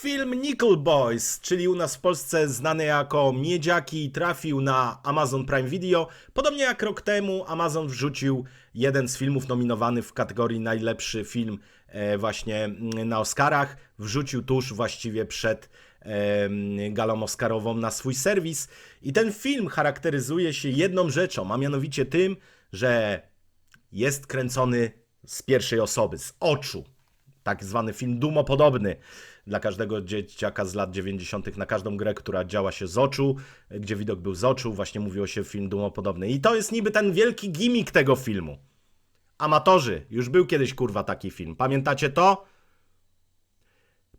Film Nickel Boys, czyli u nas w Polsce znany jako Miedziaki, trafił na Amazon Prime Video. Podobnie jak rok temu Amazon wrzucił jeden z filmów nominowany w kategorii najlepszy film e, właśnie mm, na Oscarach. Wrzucił tuż właściwie przed galą Oscarową na swój serwis. I ten film charakteryzuje się jedną rzeczą, a mianowicie tym, że jest kręcony z pierwszej osoby, z oczu tak zwany film dumopodobny dla każdego dzieciaka z lat 90. na każdą grę, która działa się z oczu, gdzie widok był z oczu, właśnie mówiło się film dumopodobny. I to jest niby ten wielki gimmick tego filmu. Amatorzy, już był kiedyś kurwa taki film. Pamiętacie to?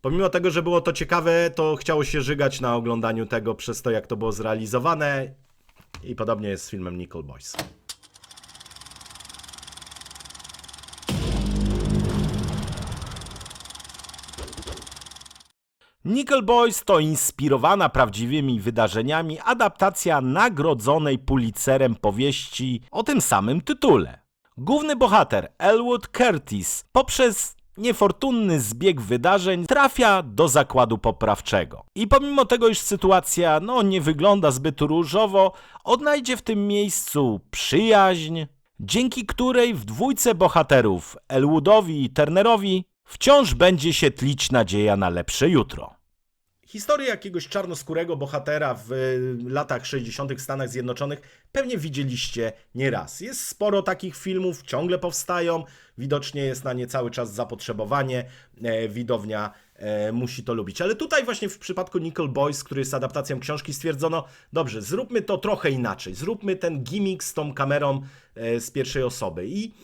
Pomimo tego, że było to ciekawe, to chciało się żygać na oglądaniu tego przez to, jak to było zrealizowane. I podobnie jest z filmem Nickel Boys. Nickel Boys to inspirowana prawdziwymi wydarzeniami adaptacja nagrodzonej Pulitzerem powieści o tym samym tytule. Główny bohater Elwood Curtis poprzez niefortunny zbieg wydarzeń trafia do zakładu poprawczego. I pomimo tego, iż sytuacja no, nie wygląda zbyt różowo, odnajdzie w tym miejscu przyjaźń, dzięki której w dwójce bohaterów Elwoodowi i Turnerowi wciąż będzie się tlić nadzieja na lepsze jutro. Historię jakiegoś czarnoskórego bohatera w y, latach 60. w Stanach Zjednoczonych pewnie widzieliście nieraz. Jest sporo takich filmów, ciągle powstają, widocznie jest na nie cały czas zapotrzebowanie, e, widownia e, musi to lubić. Ale tutaj właśnie w przypadku Nickel Boys, który jest adaptacją książki, stwierdzono, dobrze, zróbmy to trochę inaczej, zróbmy ten gimmick z tą kamerą e, z pierwszej osoby i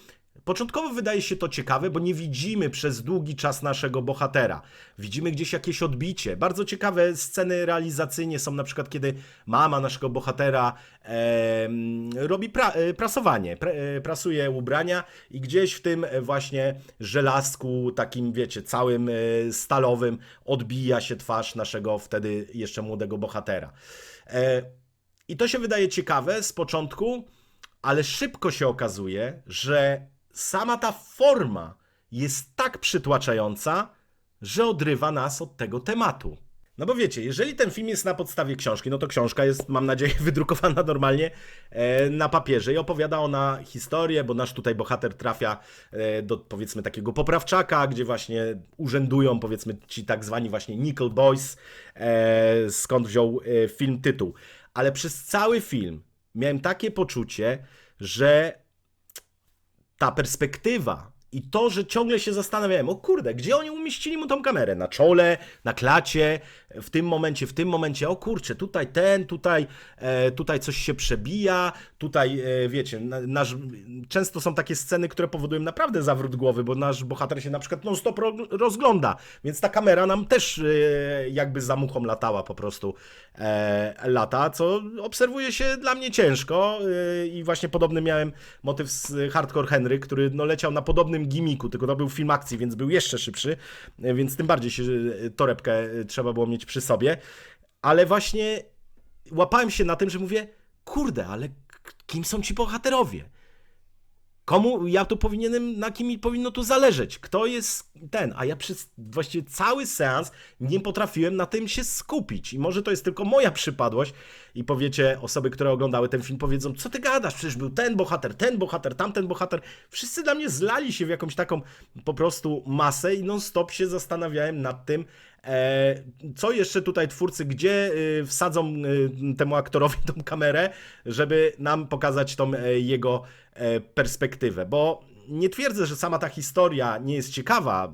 Początkowo wydaje się to ciekawe, bo nie widzimy przez długi czas naszego bohatera. Widzimy gdzieś jakieś odbicie. Bardzo ciekawe sceny realizacyjnie są na przykład, kiedy mama naszego bohatera e, robi pra, e, prasowanie, pra, e, prasuje ubrania i gdzieś w tym właśnie żelazku, takim wiecie, całym e, stalowym odbija się twarz naszego wtedy jeszcze młodego bohatera. E, I to się wydaje ciekawe z początku, ale szybko się okazuje, że sama ta forma jest tak przytłaczająca, że odrywa nas od tego tematu. No bo wiecie, jeżeli ten film jest na podstawie książki, no to książka jest, mam nadzieję, wydrukowana normalnie e, na papierze i opowiada ona historię, bo nasz tutaj bohater trafia e, do powiedzmy takiego poprawczaka, gdzie właśnie urzędują powiedzmy ci tak zwani właśnie Nickel Boys, e, skąd wziął film tytuł. Ale przez cały film miałem takie poczucie, że ta perspektywa i to, że ciągle się zastanawiałem, o kurde, gdzie oni umieścili mu tą kamerę? Na czole, na klacie, w tym momencie, w tym momencie, o kurczę, tutaj ten, tutaj, e, tutaj coś się przebija, tutaj, e, wiecie, na- nasz, często są takie sceny, które powodują naprawdę zawrót głowy, bo nasz bohater się na przykład non-stop ro- rozgląda, więc ta kamera nam też e, jakby za muchą latała po prostu e, lata, co obserwuje się dla mnie ciężko e, i właśnie podobny miałem motyw z Hardcore Henry, który no, leciał na podobnym gimiku, tylko to był film akcji, więc był jeszcze szybszy, więc tym bardziej się torebkę trzeba było mieć przy sobie, ale właśnie łapałem się na tym, że mówię, kurde, ale kim są ci bohaterowie? Komu ja tu powinienem, na kim mi powinno tu zależeć? Kto jest ten? A ja przez właściwie cały seans nie potrafiłem na tym się skupić. I może to jest tylko moja przypadłość. I powiecie, osoby, które oglądały ten film, powiedzą: Co ty gadasz? Przecież był ten bohater, ten bohater, tamten bohater. Wszyscy dla mnie zlali się w jakąś taką po prostu masę i non-stop się zastanawiałem nad tym, E, co jeszcze tutaj twórcy, gdzie y, wsadzą y, temu aktorowi tą kamerę, żeby nam pokazać tą e, jego e, perspektywę? Bo nie twierdzę, że sama ta historia nie jest ciekawa.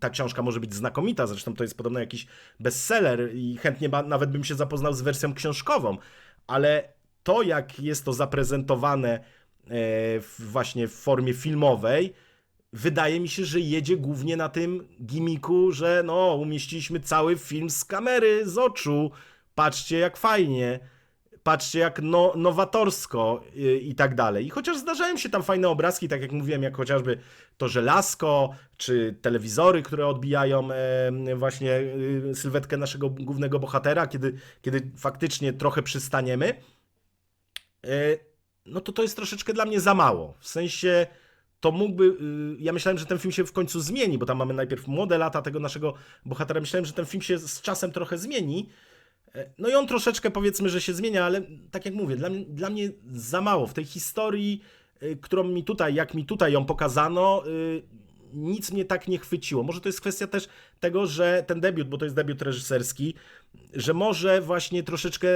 Ta książka może być znakomita, zresztą to jest podobno jakiś bestseller i chętnie nawet bym się zapoznał z wersją książkową, ale to, jak jest to zaprezentowane e, właśnie w formie filmowej, wydaje mi się, że jedzie głównie na tym gimiku, że no, umieściliśmy cały film z kamery, z oczu. Patrzcie, jak fajnie. Patrzcie, jak no, nowatorsko i, i tak dalej. I chociaż zdarzają się tam fajne obrazki, tak jak mówiłem, jak chociażby to żelazko, czy telewizory, które odbijają e, właśnie e, sylwetkę naszego głównego bohatera, kiedy, kiedy faktycznie trochę przystaniemy, e, no to to jest troszeczkę dla mnie za mało. W sensie to mógłby. y, Ja myślałem, że ten film się w końcu zmieni, bo tam mamy najpierw młode lata tego naszego bohatera. Myślałem, że ten film się z czasem trochę zmieni. E, No i on troszeczkę powiedzmy, że się zmienia, ale tak jak mówię, dla dla mnie za mało. W tej historii, y, którą mi tutaj, jak mi tutaj ją pokazano, y, nic mnie tak nie chwyciło. Może to jest kwestia też tego, że ten debiut, bo to jest debiut reżyserski, że może właśnie troszeczkę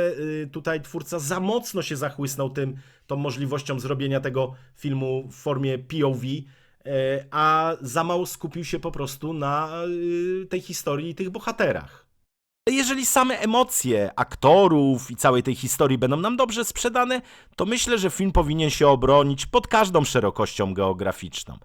tutaj twórca za mocno się zachłysnął tym, tą możliwością zrobienia tego filmu w formie POV, a za mało skupił się po prostu na tej historii i tych bohaterach. Jeżeli same emocje aktorów i całej tej historii będą nam dobrze sprzedane, to myślę, że film powinien się obronić pod każdą szerokością geograficzną.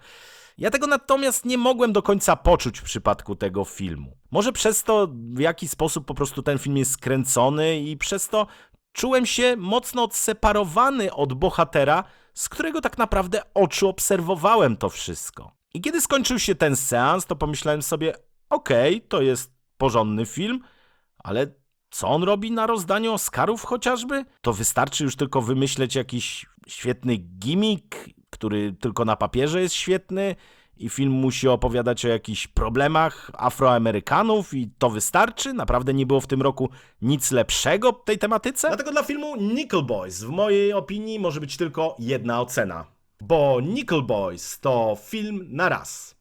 Ja tego natomiast nie mogłem do końca poczuć w przypadku tego filmu. Może przez to, w jaki sposób po prostu ten film jest skręcony, i przez to czułem się mocno odseparowany od bohatera, z którego tak naprawdę oczu obserwowałem to wszystko. I kiedy skończył się ten seans, to pomyślałem sobie: okej, to jest porządny film, ale co on robi na rozdaniu Oscarów chociażby? To wystarczy już tylko wymyśleć jakiś świetny gimmick, który tylko na papierze jest świetny i film musi opowiadać o jakichś problemach Afroamerykanów i to wystarczy? Naprawdę nie było w tym roku nic lepszego w tej tematyce? Dlatego dla filmu Nickel Boys w mojej opinii może być tylko jedna ocena. Bo Nickel Boys to film na raz.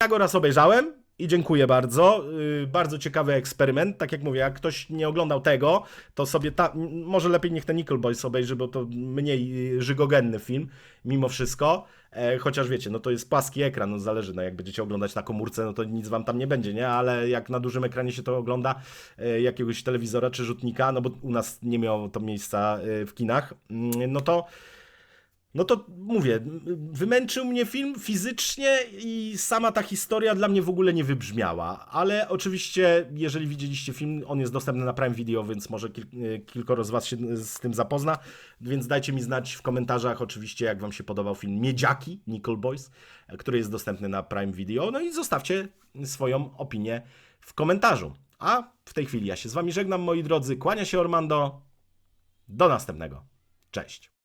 Ja go raz obejrzałem i dziękuję bardzo. Yy, bardzo ciekawy eksperyment. Tak jak mówię, jak ktoś nie oglądał tego, to sobie ta... może lepiej niech ten Nickel Boys obejrzy, bo to mniej yy, żygogenny film, mimo wszystko. E, chociaż wiecie, no to jest płaski ekran, no zależy, no jak będziecie oglądać na komórce, no to nic wam tam nie będzie, nie? Ale jak na dużym ekranie się to ogląda, e, jakiegoś telewizora czy rzutnika, no bo u nas nie miało to miejsca e, w kinach, mm, no to no to mówię, wymęczył mnie film fizycznie i sama ta historia dla mnie w ogóle nie wybrzmiała. Ale oczywiście, jeżeli widzieliście film, on jest dostępny na Prime Video, więc może kil kilkoro z Was się z tym zapozna. Więc dajcie mi znać w komentarzach, oczywiście, jak Wam się podobał film Miedziaki, Nickel Boys, który jest dostępny na Prime Video. No i zostawcie swoją opinię w komentarzu. A w tej chwili ja się z Wami żegnam, moi drodzy. Kłania się Ormando. Do następnego. Cześć.